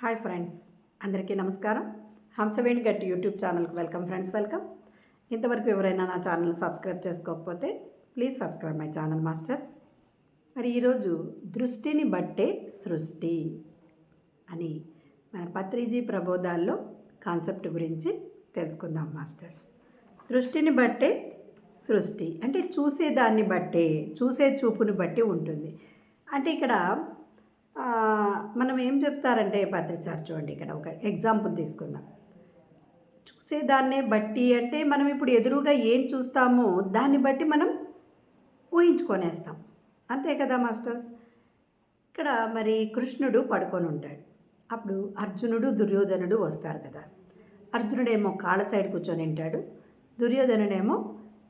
Hi friends అందరికీ నమస్కారం. హంసవేణి గట్టి యూట్యూబ్ ఛానల్కి వెల్కమ్ ఫ్రెండ్స్ వెల్కమ్. ఇంతవరకు ఎవరైనా నా ఛానల్ సబ్స్క్రైబ్ చేసుకోకపోతే please subscribe my channel masters. మరి ఈరోజు దృష్టిని బట్టే సృష్టి అని మన పత్రిజీ ప్రబోధాల్లో కాన్సెప్ట్ గురించి తెలుసుకుందాం మాస్టర్స్. దృష్టిని బట్టే సృష్టి అంటే చూసేదాన్ని బట్టే చూసే చూపుని బట్టి ఉంటుంది. అంటే ఇక్కడ మనం ఏం చెప్తారంటే పత్రి సార్ చూడండి ఇక్కడ ఒక ఎగ్జాంపుల్ తీసుకుందాం. చూసేదాన్నే బట్టి అంటే మనం ఇప్పుడు ఎదురుగా ఏం చూస్తామో దాన్ని బట్టి మనం ఊహించుకొనేస్తాం. అంతే కదా మాస్టర్స్? ఇక్కడ మరి కృష్ణుడు పడుకొని ఉంటాడు. అప్పుడు అర్జునుడు దుర్యోధనుడు వస్తారు కదా. అర్జునుడేమో కాళ్ళ సైడ్ కూర్చొని ఉంటాడు. దుర్యోధనుడేమో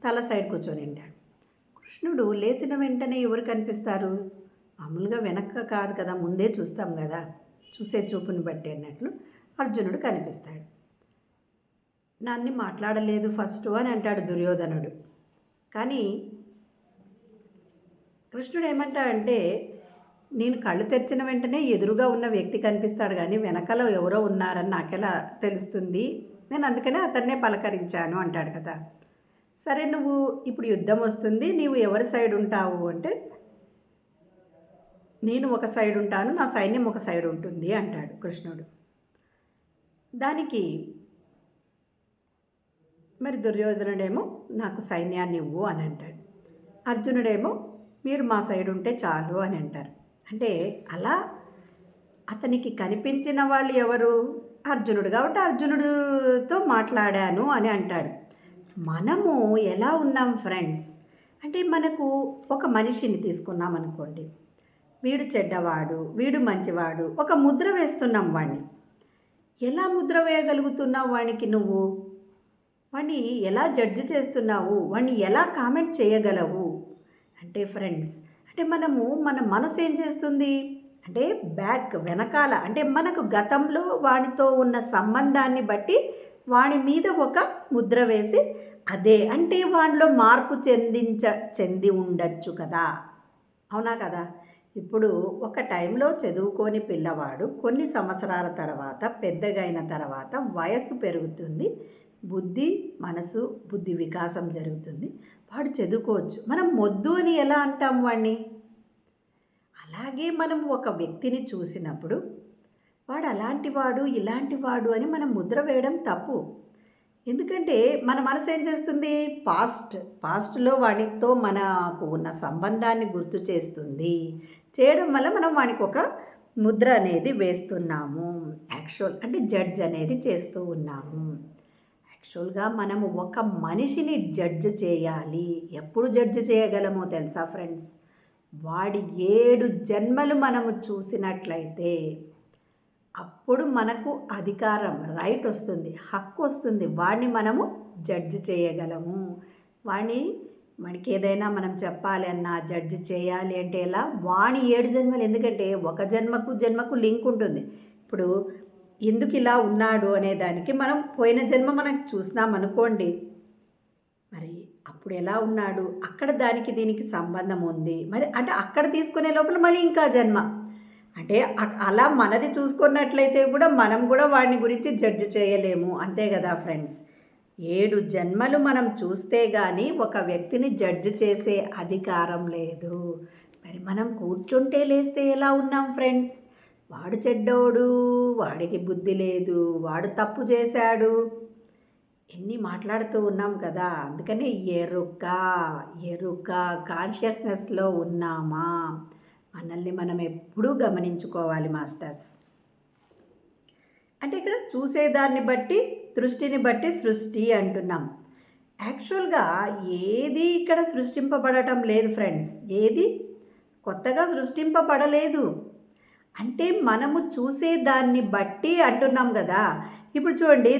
తల సైడ్ కూర్చొని ఉంటాడు. కృష్ణుడు లేచిన వెంటనే ఎవరు కనిపిస్తారు? మామూలుగా వెనక కాదు కదా ముందే చూస్తాం కదా. చూసే చూపుని బట్టి అన్నట్లు అర్జునుడు కనిపిస్తాడు. నాన్ని మాట్లాడలేదు ఫస్ట్ అని అంటాడు దుర్యోధనుడు. కానీ కృష్ణుడు ఏమంటాడంటే నేను కళ్ళు తెరిచిన వెంటనే ఎదురుగా ఉన్న వ్యక్తి కనిపిస్తాడు కానీ వెనకాల ఎవరో ఉన్నారని నాకెలా తెలుస్తుంది? నేను అందుకనే అతన్నే పలకరించాను అంటాడు కదా. సరే నువ్వు ఇప్పుడు యుద్ధం వస్తుంది నీవు ఎవరి సైడ్ ఉంటావు అంటే నేను ఒక సైడ్ ఉంటాను నా సైన్యం ఒక సైడ్ ఉంటుంది అంటాడు కృష్ణుడు. దానికి మరి దుర్యోధనుడేమో నాకు సైన్యాన్ని ఇవ్వు అని అంటాడు. అర్జునుడేమో మీరు మా సైడ్ ఉంటే చాలు అని అంటారు. అంటే అలా అతనికి కనిపించిన వాళ్ళు ఎవరు? అర్జునుడు. కాబట్టి అర్జునుడితో మాట్లాడాను అని అంటాడు. మనము ఎలా ఉన్నాం ఫ్రెండ్స్? అంటే మనకు ఒక మనిషిని తీసుకున్నాం అనుకోండి వీడు చెడ్డవాడు వీడు మంచివాడు. ఒక ముద్ర వేస్తున్నాం వాణ్ణి. ఎలా ముద్ర వేయగలుగుతున్నావు వానికి నువ్వు? వాణ్ణి ఎలా జడ్జి చేస్తున్నావు? వాణ్ణి ఎలా కామెంట్ చేయగలవు? అంటే ఫ్రెండ్స్ అంటే మనము మన మనసు ఏం చేస్తుంది? అంటే బ్యాక్ వెనకాల అంటే మనకు గతంలో వానితో ఉన్న సంబంధాన్ని బట్టి వాని మీద ఒక ముద్ర వేసి అదే అంటే వానిలో మార్పు చెందించ చెంది ఉండొచ్చు కదా. అవునా కదా? ఇప్పుడు ఒక టైంలో చదువుకోని పిల్లవాడు కొన్ని సంవత్సరాల తర్వాత పెద్దగైన తర్వాత వయసు పెరుగుతుంది బుద్ధి మనసు బుద్ధి వికాసం జరుగుతుంది. వాడు చదువుకోవచ్చు. మనం మొద్దు అని ఎలా అంటాం వాడిని అలాగే మనం ఒక వ్యక్తిని చూసినప్పుడు వాడు అలాంటి వాడు ఇలాంటి వాడు అని మనం ముద్ర వేయడం తప్పు. ఎందుకంటే మన మనసు ఏం చేస్తుంది? పాస్ట్ పాస్ట్లో వాడితో మనకు ఉన్న సంబంధాన్ని గుర్తు చేస్తుంది. చేయడం వల్ల మనం వానికి ఒక ముద్ర అనేది వేస్తున్నాము. యాక్చువల్ అంటే జడ్జ్ అనేది చేస్తూ ఉన్నాము. యాక్చువల్గా మనము ఒక మనిషిని జడ్జ్ చేయాలి. ఎప్పుడు జడ్జ్ చేయగలమో తెలుసా ఫ్రెండ్స్ వాడి ఏడు జన్మలు మనము చూసినట్లయితే అప్పుడు మనకు అధికారం రైట్ వస్తుంది హక్కు వస్తుంది. వాడిని మనము జడ్జ్ చేయగలము. వాడిని మనకి ఏదైనా మనం చెప్పాలి అన్నా జడ్జి చేయాలి అంటే ఎలా? వాణి ఏడు జన్మలు. ఎందుకంటే ఒక జన్మకు జన్మకు లింక్ ఉంటుంది. ఇప్పుడు ఎందుకు ఇలా ఉన్నాడు అనే దానికి మనం పోయిన జన్మ మనం చూసినాం అనుకోండి. మరి అప్పుడు ఎలా ఉన్నాడు? అక్కడ దానికి దీనికి సంబంధం ఉంది. మరి అంటే అక్కడ తీసుకునే లోపల మళ్ళీ ఇంకా జన్మ. అంటే అ- అలా మనది చూసుకున్నట్లయితే కూడా మనం కూడా వాడిని గురించి జడ్జ్ చేయలేము. అంతే కదా ఫ్రెండ్స్? ఏడు జన్మలు మనం చూస్తే కానీ ఒక వ్యక్తిని జడ్జ్ చేసే అధికారం లేదు. మరి మనం కూర్చుంటే లేస్తే ఎలా ఉన్నాం ఫ్రెండ్స్? వాడు చెడ్డోడు వాడికి బుద్ధి లేదు వాడు తప్పు చేశాడు. ఎన్ని మాట్లాడుతూ ఉన్నాం కదా అందుకని ఎరుక ఎరుక కాన్షియస్నెస్లో ఉన్నామా? మనల్ని మనం ఎప్పుడూ గమనించుకోవాలి మాస్టర్స్. అంటే ఇక్కడ చూసేదాన్ని బట్టి దృష్టిని బట్టి సృష్టి అంటున్నాం. యాక్చువల్గా ఏది ఇక్కడ సృష్టింపబడటం లేదు ఫ్రెండ్స్? ఏది? కొత్తగా సృష్టింపబడలేదు. అంటే మనము చూసే దాన్ని బట్టి అంటున్నాం కదా. ఇప్పుడు చూడండి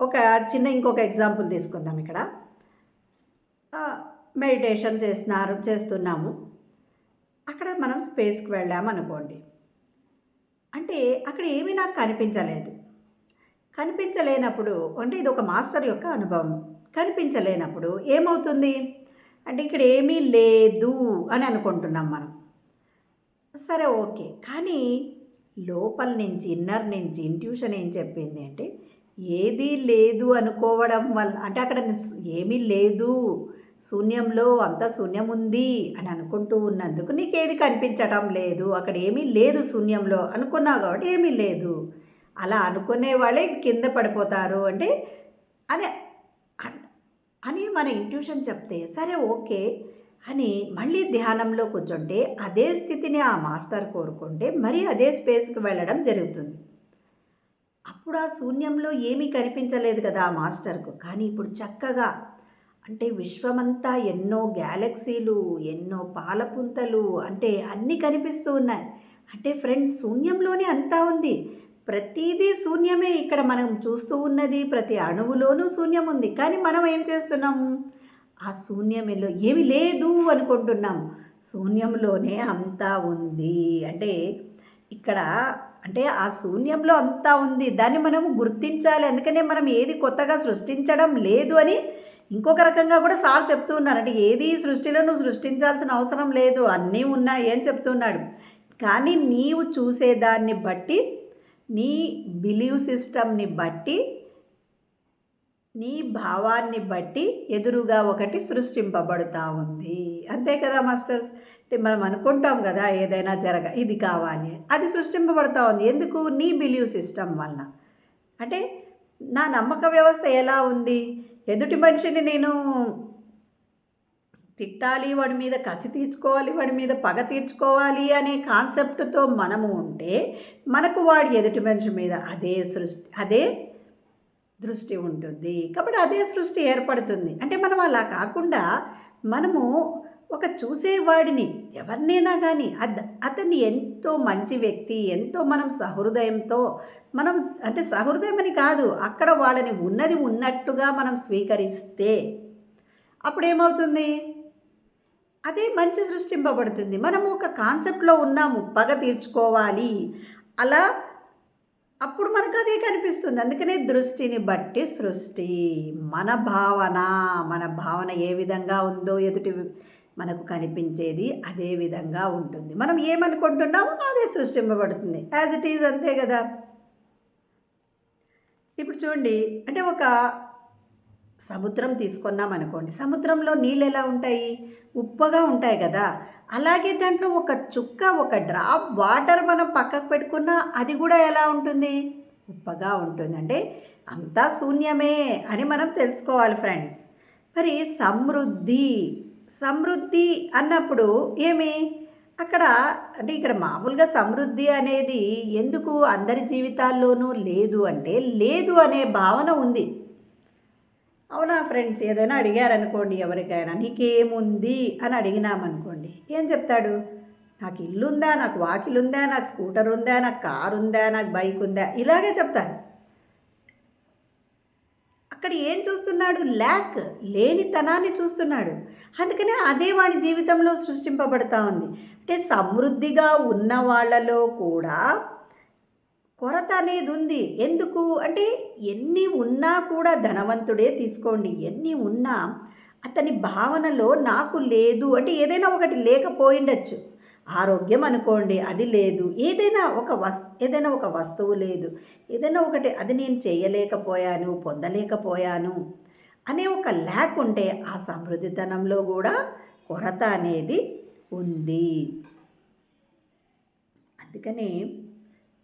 ఒక చిన్న ఇంకొక ఎగ్జాంపుల్ తీసుకుందాం ఇక్కడ. మెడిటేషన్ చేస్తున్నారు చేస్తున్నాము. అక్కడ మనం స్పేస్కి వెళ్ళాము అనుకోండి అంటే అక్కడ ఏమీ నాకు కనిపించలేదు. కనిపించలేనప్పుడు అంటే ఇది ఒక మాస్టర్ యొక్క అనుభవం. కనిపించలేనప్పుడు ఏమవుతుంది? అంటే ఇక్కడ ఏమీ లేదు అని అనుకుంటున్నాం మనం. సరే ఓకే. కానీ లోపల నుంచి ఇన్నర్ నుంచి ఇంట్యూషన్ ఏం చెప్పింది అంటే ఏదీ లేదు అనుకోవడం వల్ల అంటే అక్కడ ఏమీ లేదు శూన్యంలో అంత శూన్యం ఉంది అని అనుకుంటూ ఉన్నందుకు నీకు ఏది కనిపించటం లేదు. అక్కడ ఏమీ లేదు శూన్యంలో అనుకున్నావు కాబట్టి ఏమీ లేదు. అలా అనుకునే వాళ్ళే కింద పడిపోతారు అంటే అని అని మన ఇంట్యూషన్ చెప్తే సరే ఓకే అని మళ్ళీ ధ్యానంలో కూర్చుంటే అదే స్థితిని ఆ మాస్టర్ కోరుకుంటే మరీ అదే స్పేస్కి వెళ్ళడం జరుగుతుంది. అప్పుడు ఆ శూన్యంలో ఏమీ కనిపించలేదు కదా ఆ మాస్టర్కు. కానీ ఇప్పుడు చక్కగా అంటే విశ్వమంతా ఎన్నో గ్యాలక్సీలు ఎన్నో పాలపుంతలు అంటే అన్నీ కనిపిస్తూ ఉన్నాయి. అంటే ఫ్రెండ్స్ శూన్యంలోనే అంతా ఉంది. ప్రతిదీ శూన్యమే ఇక్కడ మనం చూస్తూ ఉన్నది ప్రతి అణువులోనూ శూన్యం ఉంది కానీ మనం ఏం చేస్తున్నాము ఆ శూన్యమేలో ఏమి లేదు అనుకుంటున్నాం. శూన్యంలోనే అంతా ఉంది. అంటే ఇక్కడ అంటే ఆ శూన్యంలో అంతా ఉంది. దాన్ని మనం గుర్తించాలి. అందుకనే మనం ఏది కొత్తగా సృష్టించడం లేదు అని ఇంకొక రకంగా కూడా సార్ చెప్తూ ఉన్నారు. అంటే ఏది సృష్టిలో నువ్వు సృష్టించాల్సిన అవసరం లేదు. అన్నీ ఉన్నాయి అని చెప్తున్నాడు కానీ నీవు చూసేదాన్ని బట్టి నీ బిలీవ్ సిస్టమ్ని బట్టి నీ భావాన్ని బట్టి ఎదురుగా ఒకటి సృష్టింపబడుతూ ఉంది. అంతే కదా మాస్టర్స్? మనం అనుకుంటాం కదా ఏదైనా జరగ ఇది కావాలి అది సృష్టింపబడుతూ ఉంది. ఎందుకు? నీ బిలీవ్ సిస్టమ్ వలన. అంటే నా నమ్మక వ్యవస్థ ఎలా ఉంది? ఎదుటి మనిషిని నేను తిట్టాలి వాడి మీద కసి తీర్చుకోవాలి వాడి మీద పగ తీర్చుకోవాలి అనే కాన్సెప్ట్తో మనము ఉంటే మనకు వాడి ఎదుటి మనిషి మీద అదే సృష్టి అదే దృష్టి ఉంటుంది. కాబట్టి అదే సృష్టి ఏర్పడుతుంది. అంటే మనం అలా కాకుండా మనము ఒక చూసేవాడిని ఎవరినైనా కానీ అద్ అతన్ని ఎంతో మంచి వ్యక్తి ఎంతో మనం సహృదయంతో మనం అంటే సహృదయం అని కాదు అక్కడ వాళ్ళని ఉన్నది ఉన్నట్టుగా మనం స్వీకరిస్తే అప్పుడేమవుతుంది? అదే మంచి సృష్టింపబడుతుంది. మనము ఒక కాన్సెప్ట్లో ఉన్నాము పగ తీర్చుకోవాలి. అలా అప్పుడు మనకు అదే కనిపిస్తుంది. అందుకనే దృష్టిని బట్టి సృష్టి. మన భావన మన భావన ఏ విధంగా ఉందో ఎదుటి మనకు కనిపించేది అదే విధంగా ఉంటుంది. మనం ఏమనుకుంటున్నామో అదే సృష్టింపబడుతుంది. యాజ్ ఇట్ ఈజ్ అంతే కదా. ఇప్పుడు చూడండి అంటే ఒక సముద్రం తీసుకున్నాం అనుకోండి సముద్రంలో నీళ్ళు ఎలా ఉంటాయి? ఉప్పగా ఉంటాయి కదా. అలాగే దాంట్లో ఒక చుక్క ఒక డ్రాప్ వాటర్ మనం పక్కకు పెట్టుకున్నా అది కూడా ఎలా ఉంటుంది? ఉప్పగా ఉంటుంది. అంటే అంతా శూన్యమే అని మనం తెలుసుకోవాలి ఫ్రెండ్స్. మరి సమృద్ధి సమృద్ధి అన్నప్పుడు ఏమి? అక్కడ అంటే ఇక్కడ మామూలుగా సమృద్ధి అనేది ఎందుకు అందరి జీవితాల్లోనూ లేదు అంటే లేదు అనే భావన ఉంది. అవునా ఫ్రెండ్స్? ఏదైనా అడిగారనుకోండి ఎవరికైనా. నీకేముంది అని అడిగినామనుకోండి. ఏం చెప్తాడు? నాకు ఇల్లు ఉందా నాకు వాకిలు ఉందా నాకు స్కూటర్ ఉందా నాకు కారు ఉందా నాకు బైక్ ఉందా ఇలాగే చెప్తాను అక్కడ ఏం చూస్తున్నాడు? ల్యాక్ లేనితనాన్ని చూస్తున్నాడు. అందుకనే అదే వాడి జీవితంలో సృష్టింపబడతా ఉంది. అంటే సమృద్ధిగా ఉన్న వాళ్ళలో కూడా కొరత అనేది ఉంది ఎందుకు? అంటే ఎన్ని ఉన్నా కూడా ధనవంతుడే తీసుకోండి. ఎన్ని ఉన్నా అతని భావనలో నాకు లేదు అంటే ఏదైనా ఒకటి లేకపోయిండొచ్చు. ఆరోగ్యం అనుకోండి అది లేదు. ఏదైనా ఒక వస్ ఏదైనా ఒక వస్తువు లేదు. ఏదైనా ఒకటి అది నేను చేయలేకపోయాను పొందలేకపోయాను అనే ఒక ల్యాక్ ఉంటే ఆ సమృద్ధితనంలో కూడా కొరత అనేది ఉంది. అందుకనే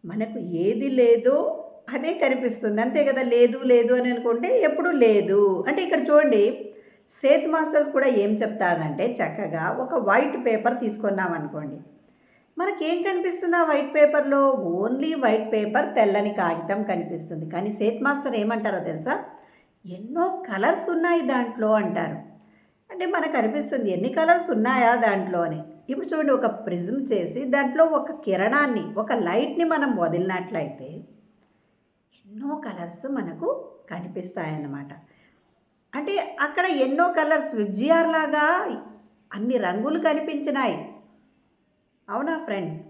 మనకు ఏది లేదో అదే కనిపిస్తుంది. అంతే కదా లేదు లేదు అని అనుకుంటే ఎప్పుడు లేదు. అంటే ఇక్కడ చూడండి సేత్ మాస్టర్స్ కూడా ఏం చెప్తాడంటే చక్కగా ఒక వైట్ పేపర్ తీసుకున్నాం అనుకోండి. మనకేం కనిపిస్తుంది ఆ వైట్ పేపర్లో? ఓన్లీ వైట్ పేపర్ తెల్లని కాగితం కనిపిస్తుంది. కానీ సేత్ మాస్టర్ ఏమంటారో తెలుసా? ఎన్నో కలర్స్ ఉన్నాయి దాంట్లో అంటారు. అంటే మనకు అనిపిస్తుంది ఎన్ని కలర్స్ ఉన్నాయా దాంట్లో అని ఇప్పుడు చూడండి ఒక ప్రిజం చేసి దాంట్లో ఒక కిరణాన్ని ఒక లైట్ని మనం వదిలినట్లయితే ఎన్నో కలర్స్ మనకు కనిపిస్తాయన్నమాట. అంటే అక్కడ ఎన్నో కలర్స్ విబ్జిఆర్ లాగా అన్ని రంగులు కనిపించినాయి. అవునా ఫ్రెండ్స్?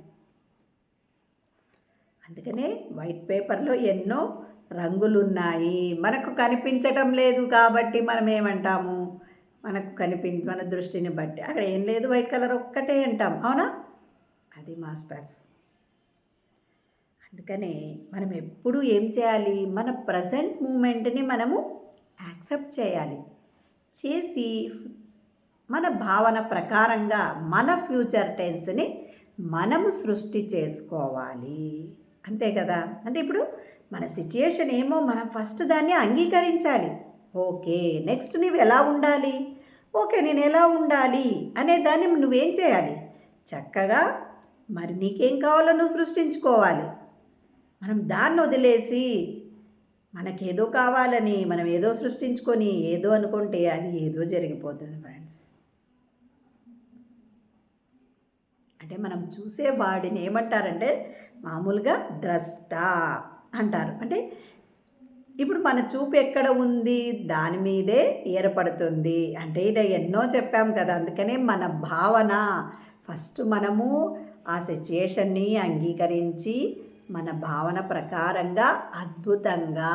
అందుకనే వైట్ పేపర్లో ఎన్నో రంగులు ఉన్నాయి మనకు కనిపించటం లేదు కాబట్టి మనం ఏమంటాము మనకు కనిపించి మన దృష్టిని బట్టి. అక్కడ ఏం లేదు వైట్ కలర్ ఒక్కటే అంటాం. అవునా? అది మాస్టర్స్. అందుకనే మనం ఎప్పుడు ఏం చేయాలి? మన ప్రజెంట్ మూమెంట్ని మనము యాక్సెప్ట్ చేయాలి. చేసి మన భావన ప్రకారంగా మన ఫ్యూచర్ టెన్స్ని మనము సృష్టి చేసుకోవాలి. అంతే కదా? అంటే ఇప్పుడు మన సిచ్యుయేషన్ ఏమో మనం ఫస్ట్ దాన్ని అంగీకరించాలి. ఓకే నెక్స్ట్ నువ్వు ఎలా ఉండాలి? ఓకే నేను ఎలా ఉండాలి? అనే దాన్ని నువ్వేం చేయాలి? చక్కగా మరి నీకేం కావాలో నువ్వు సృష్టించుకోవాలి. మనం దాన్ని వదిలేసి మనకేదో కావాలని మనం ఏదో సృష్టించుకొని ఏదో అనుకుంటే అది ఏదో జరిగిపోతుంది ఫ్రెండ్స్ అంటే మనం చూసే వాడిని ఏమంటారంటే మామూలుగా ద్రష్ట అంటారు. అంటే ఇప్పుడు మన చూపు ఎక్కడ ఉంది? దాని మీదే ఏర్పడుతుంది. అంటే ఇలా ఎన్నో చెప్పాం కదా అందుకనే మన భావన. ఫస్ట్ మనము ఆ సిచ్యుయేషన్ని అంగీకరించి మన భావన ప్రకారంగా అద్భుతంగా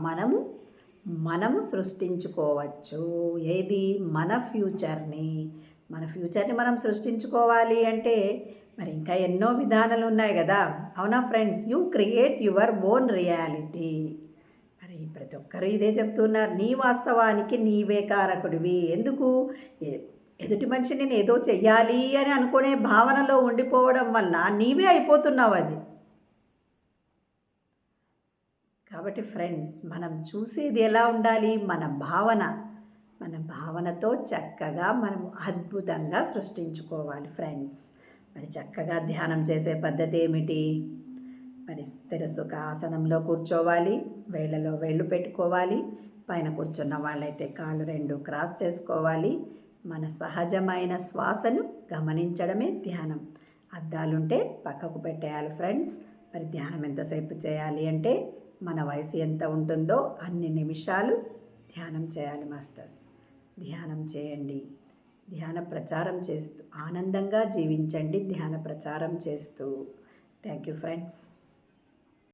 మనము మనము సృష్టించుకోవచ్చు. ఏది? మన ఫ్యూచర్ని. మన ఫ్యూచర్ని మనం సృష్టించుకోవాలి అంటే మరి ఇంకా ఎన్నో విధానాలు ఉన్నాయి కదా. అవునా friends? You create your own reality. ప్రతి ఒక్కరు ఇదే చెప్తున్నారు. నీ వాస్తవానికి నీవే కారకుడివి. ఎందుకు? ఎదుటి మనిషి నేను ఏదో చెయ్యాలి అని అనుకునే భావనలో ఉండిపోవడం వల్ల నీవే అయిపోతున్నావు అది. కాబట్టి ఫ్రెండ్స్ మనం చూసేది ఎలా ఉండాలి? మన భావన. మన భావనతో చక్కగా మనం అద్భుతంగా సృష్టించుకోవాలి ఫ్రెండ్స్. మరి చక్కగా ధ్యానం చేసే పద్ధతి ఏమిటి? మరి సుఖాసనంలో ఆసనంలో కూర్చోవాలి. వేళ్ళలో వేళ్ళు పెట్టుకోవాలి. పైన కూర్చున్న వాళ్ళైతే కాళ్ళు రెండు క్రాస్ చేసుకోవాలి. మన సహజమైన శ్వాసను గమనించడమే ధ్యానం. అద్దాలుంటే పక్కకు పెట్టేయాలి ఫ్రెండ్స్. మరి ధ్యానం ఎంతసేపు చేయాలి అంటే మన వయసు ఎంత ఉంటుందో అన్ని నిమిషాలు ధ్యానం చేయాలి మాస్టర్స్. ధ్యానం చేయండి. ధ్యాన ప్రచారం చేస్తూ ఆనందంగా జీవించండి. ధ్యాన ప్రచారం చేస్తూ. Thank you friends.